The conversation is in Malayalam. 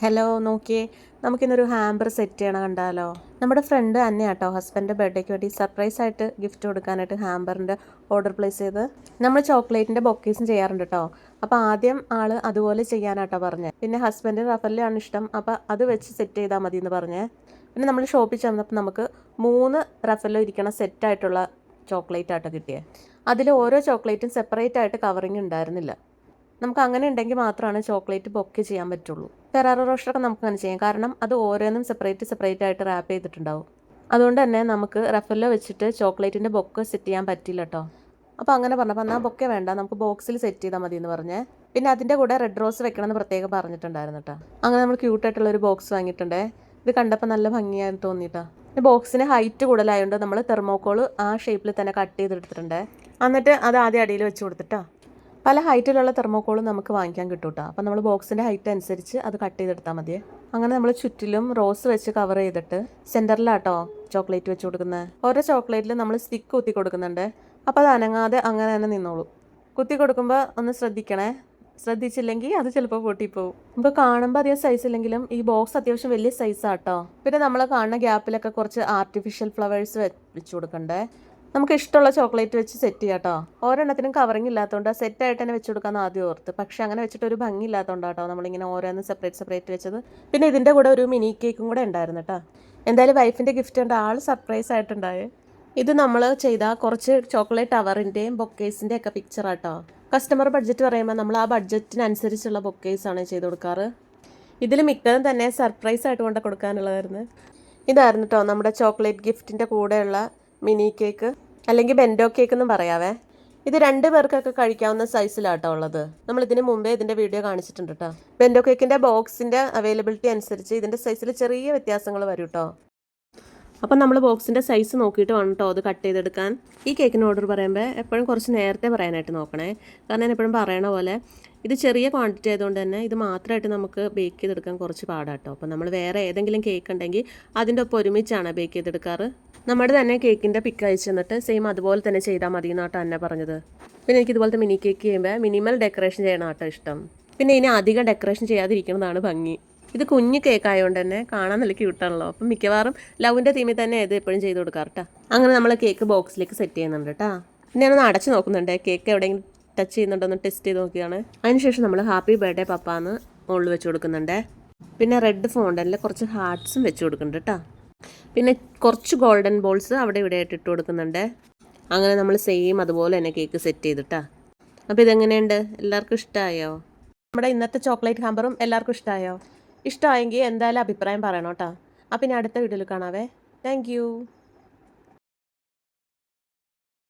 ഹലോ നോക്കിയേ. നമുക്കിന്നൊരു ഹാമ്പർ സെറ്റ് ചെയ്യണം കണ്ടാലോ? നമ്മുടെ ഫ്രണ്ട് തന്നെ കേട്ടോ ഹസ്ബൻഡിന്റെ ബർത്ത്ഡേക്ക് വേണ്ടി സർപ്രൈസ് ആയിട്ട് ഗിഫ്റ്റ് കൊടുക്കാനായിട്ട് ഹാമ്പറിന്റെ ഓർഡർ പ്ലേസ് ചെയ്ത് നമ്മൾ ചോക്ലേറ്റിന്റെ ബൊക്കേസും ചെയ്യാറുണ്ട് കേട്ടോ അപ്പോൾ ആദ്യം ആൾ അതുപോലെ ചെയ്യാനാട്ടോ പറഞ്ഞത് പിന്നെ ഹസ്ബൻഡിന് റഫലിലാണ് ഇഷ്ടം. അപ്പോൾ അത് വെച്ച് സെറ്റ് ചെയ്താൽ മതി എന്ന് പറഞ്ഞേ. പിന്നെ നമ്മൾ ഷോപ്പിൽ ചെന്നപ്പോൾ നമുക്ക് മൂന്ന് റഫല്ലോ ഇരിക്കണ സെറ്റായിട്ടുള്ള ചോക്ലേറ്റ് ആട്ടോ കിട്ടിയത് അതിൽ ഓരോ ചോക്ലേറ്റും സെപ്പറേറ്റ് ആയിട്ട് കവറിങ് ഉണ്ടായിരുന്നില്ല. നമുക്ക് അങ്ങനെ ഉണ്ടെങ്കിൽ മാത്രമാണ് ചോക്ലേറ്റ് ബൊക്കെ ചെയ്യാൻ പറ്റുള്ളൂ. ഫെറാറോ റോസ്റ്ററൊക്കെ നമുക്ക് അങ്ങനെ ചെയ്യാം. കാരണം അത് ഓരോന്നും സെപ്പറേറ്റ് സെപ്പറേറ്റ് ആയിട്ട് റാപ്പ് ചെയ്തിട്ടുണ്ടാവും. അതുകൊണ്ട് തന്നെ നമുക്ക് റഫലോ വെച്ചിട്ട് ചോക്ലേറ്റിന്റെ ബൊക്ക് സെറ്റ് ചെയ്യാൻ പറ്റില്ല കേട്ടോ അപ്പോൾ അങ്ങനെ പറഞ്ഞപ്പോൾ എന്നാൽ ബൊക്കെ വേണ്ട നമുക്ക് ബോക്സിൽ സെറ്റ് ചെയ്താൽ മതി എന്ന് പറഞ്ഞേ. പിന്നെ അതിന്റെ കൂടെ റെഡ് റോസ് വെക്കണമെന്ന് പ്രത്യേകം പറഞ്ഞിട്ടുണ്ടായിരുന്നു കേട്ടോ അങ്ങനെ നമ്മൾ ക്യൂട്ടായിട്ടുള്ള ഒരു ബോക്സ് വാങ്ങിയിട്ടുണ്ടേ. ഇത് കണ്ടപ്പോൾ നല്ല ഭംഗിയായിരുന്നു തോന്നിയിട്ടാ ഈ ബോക്സിന് ഹൈറ്റ് കൂടുതലായതുകൊണ്ട് നമ്മൾ തെർമോക്കോൾ ആ ഷേപ്പിൽ തന്നെ കട്ട് ചെയ്തെടുത്തിട്ടുണ്ട്. എന്നിട്ട് അത് ആദ്യം അടിയിൽ വെച്ച് കൊടുത്തിട്ടോ. പല ഹൈറ്റിലുള്ള തെർമോക്കോളും നമുക്ക് വാങ്ങിക്കാൻ കിട്ടും കേട്ടോ അപ്പോൾ നമ്മൾ ബോക്സിന്റെ ഹൈറ്റ് അനുസരിച്ച് അത് കട്ട് ചെയ്തെടുത്താൽ മതി അങ്ങനെ നമ്മൾ ചുറ്റിലും റോസ് വെച്ച് കവർ ചെയ്തിട്ട് സെന്ററിലാട്ടോ ചോക്ലേറ്റ് വെച്ച് കൊടുക്കുന്നത് ഓരോ ചോക്ലേറ്റിൽ നമ്മൾ സ്റ്റിക്ക് കുത്തി കൊടുക്കുന്നുണ്ട്. അപ്പോൾ അത് അനങ്ങാതെ അങ്ങനെ തന്നെ നിന്നോളൂ. കുത്തി കൊടുക്കുമ്പോൾ ഒന്ന് ശ്രദ്ധിക്കണേ. ശ്രദ്ധിച്ചില്ലെങ്കിൽ അത് ചിലപ്പോൾ പൊട്ടിപ്പോവും. ഇപ്പോൾ കാണുമ്പോൾ അധികം സൈസ് ഇല്ലെങ്കിലും ഈ ബോക്സ് അത്യാവശ്യം വലിയ സൈസാട്ടോ പിന്നെ നമ്മൾ കാണുന്ന ഗ്യാപ്പിലൊക്കെ കുറച്ച് ആർട്ടിഫിഷ്യൽ ഫ്ലവേഴ്സ് വെച്ച് കൊടുക്കണ്ടേ. നമുക്ക് ഇഷ്ടമുള്ള ചോക്ലേറ്റ് വെച്ച് സെറ്റ് ചെയ്യാം കേട്ടോ. ഓരോണ്ണത്തിനും കവറിങ് ഇല്ലാത്തതുകൊണ്ട് സെറ്റായിട്ട് തന്നെ വെച്ച് കൊടുക്കാമെന്ന് ആദ്യം ഓർത്ത്. പക്ഷേ അങ്ങനെ വെച്ചിട്ട് ഒരു ഭംഗി ഇല്ലാത്തതുകൊണ്ടാണ് ഇല്ലാത്തതുകൊണ്ടാട്ടോ നമ്മളിങ്ങനെ ഓരോന്ന് സെപ്പറേറ്റ് സെപ്പറേറ്റ് വെച്ചത്. പിന്നെ ഇതിന്റെ കൂടെ ഒരു മിനി കേക്കും കൂടെ ഉണ്ടായിരുന്നു കേട്ടോ. എന്തായാലും വൈഫിന്റെ ഗിഫ്റ്റ് ഉണ്ട് ആൾ സർപ്രൈസ് ആയിട്ടുണ്ടായേ. ഇത് നമ്മൾ ചെയ്ത കുറച്ച് ചോക്ലേറ്റ് ടവറിന്റെയും ബൊക്കേസിന്റെ ഒക്കെ പിക്ചർ ആട്ടോ കസ്റ്റമർ ബഡ്ജറ്റ് പറയുമ്പോൾ നമ്മൾ ആ ബഡ്ജറ്റിനനുസരിച്ചുള്ള ബൊക്കേസ് ആണ് ചെയ്ത് കൊടുക്കാറ്. ഇതിൽ മിക്കതും തന്നെ സർപ്രൈസ് ആയിട്ട് കൊണ്ട് കൊടുക്കാനുള്ളതായിരുന്നു. ഇതായിരുന്നു കേട്ടോ നമ്മുടെ ചോക്ലേറ്റ് ഗിഫ്റ്റിന്റെ കൂടെയുള്ള മിനി കേക്ക് അല്ലെങ്കിൽ ബെൻഡോ കേക്ക് എന്നും പറയാവേ. ഇത് രണ്ട് പേർക്കൊക്കെ കഴിക്കാവുന്ന സൈസിലാട്ടോ ഉള്ളത്. നമ്മൾ ഇതിന് മുമ്പേ ഇതിന്റെ വീഡിയോ കാണിച്ചിട്ടുണ്ട് കേട്ടോ ബെൻഡോ കേക്കിന്റെ ബോക്സിന്റെ അവൈലബിലിറ്റി അനുസരിച്ച് ഇതിന്റെ സൈസിൽ ചെറിയ വ്യത്യാസങ്ങൾ വരും കേട്ടോ അപ്പം നമ്മൾ ബോക്സിന്റെ സൈസ് നോക്കിയിട്ട് വേണം കേട്ടോ അത് കട്ട് ചെയ്തെടുക്കാൻ. ഈ കേക്കിന് ഓർഡർ പറയുമ്പോൾ എപ്പോഴും കുറച്ച് നേരത്തെ പറയാനായിട്ട് നോക്കണേ. കാരണം ഞാൻ എപ്പോഴും പറയണ പോലെ ഇത് ചെറിയ ക്വാണ്ടിറ്റി ആയതുകൊണ്ട് തന്നെ ഇത് മാത്രമായിട്ട് നമുക്ക് ബേക്ക് ചെയ്തെടുക്കാൻ കുറച്ച് പാടാട്ടോ അപ്പം നമ്മൾ വേറെ ഏതെങ്കിലും കേക്ക് ഉണ്ടെങ്കിൽ അതിന്റെ ഒപ്പം ഒരുമിച്ചാണ് ബേക്ക് ചെയ്തെടുക്കാറ്. നമ്മുടെ തന്നെ കേക്കിന്റെ പിക്ക് അയച്ചു തന്നിട്ട് സെയിം അതുപോലെ തന്നെ ചെയ്താൽ മതി എന്നാട്ടോ എന്നെ പറഞ്ഞത്. പിന്നെ എനിക്ക് ഇതുപോലത്തെ മിനി കേക്ക് ചെയ്യുമ്പോൾ മിനിമൽ ഡെക്കറേഷൻ ചെയ്യണം ആട്ടോ ഇഷ്ടം. പിന്നെ ഇനി അധികം ഡെക്കറേഷൻ ചെയ്യാതിരിക്കുന്നതാണ് ഭംഗി. ഇത് കുഞ്ഞ് കേക്ക് ആയതുകൊണ്ട് തന്നെ കാണാൻ നല്ല ക്യൂട്ടാണല്ലോ അപ്പം മിക്കവാറും ലവിന്റെ തീമിൽ തന്നെ ഇത് എപ്പോഴും ചെയ്ത് കൊടുക്കാറ് കേട്ടോ. അങ്ങനെ നമ്മൾ കേക്ക് ബോക്സിലേക്ക് സെറ്റ് ചെയ്യുന്നുണ്ട് കേട്ടോ. ഞാനൊന്ന് അടച്ച് നോക്കുന്നുണ്ട്. കേക്ക് എവിടെയെങ്കിലും ടച്ച് ചെയ്യുന്നുണ്ടോ എന്ന് ടെസ്റ്റ് ചെയ്ത് നോക്കിയാണ്. അതിനുശേഷം നമ്മൾ ഹാപ്പി ബർത്ത്ഡേ പപ്പാന്ന് മുകളിൽ വെച്ച് കൊടുക്കുന്നുണ്ട്. പിന്നെ റെഡ് ഫോണ്ടനിൽ കുറച്ച് ഹാർട്ട്സും വെച്ച് കൊടുക്കുന്നുണ്ട് കേട്ടോ. പിന്നെ കുറച്ച് ഗോൾഡൻ ബോൾസ് അവിടെ ഇവിടെ ആയിട്ട് ഇട്ട് കൊടുക്കുന്നുണ്ട്. അങ്ങനെ നമ്മൾ സെയിം അതുപോലെ തന്നെ കേക്ക് സെറ്റ് ചെയ്തിട്ടാ. അപ്പോൾ ഇതെങ്ങനെയുണ്ട്? എല്ലാവർക്കും ഇഷ്ടമായോ നമ്മുടെ ഇന്നത്തെ ചോക്ലേറ്റ് ഹാമ്പറും എല്ലാവർക്കും ഇഷ്ടമായോ ഇഷ്ടമായെങ്കിൽ എന്തായാലും അഭിപ്രായം പറയണം അപ്പം ഇനി അടുത്ത വീഡിയോയിൽ കാണാവേ. താങ്ക്